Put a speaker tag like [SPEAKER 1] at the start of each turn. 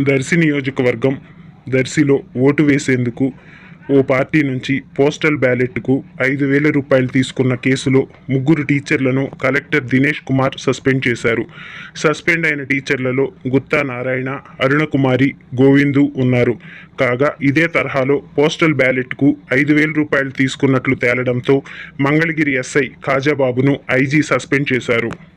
[SPEAKER 1] దర్శి నియోజకవర్గం దర్శిలో ఓటు వేసేందుకు ఓ పార్టీ నుంచి పోస్టల్ బ్యాలెట్కు ఐదు వేల రూపాయలు తీసుకున్న కేసులో ముగ్గురు టీచర్లను కలెక్టర్ దినేష్ కుమార్ సస్పెండ్ చేశారు. సస్పెండ్ అయిన టీచర్లలో గుత్తా నారాయణ అరుణకుమారి గోవిందు ఉన్నారు. కాగా ఇదే తరహాలో పోస్టల్ బ్యాలెట్కు ఐదు వేల రూపాయలు తీసుకున్నట్లు తేలడంతో మంగళగిరి ఎస్ఐ ఖాజాబాబును ఐజీ సస్పెండ్ చేశారు.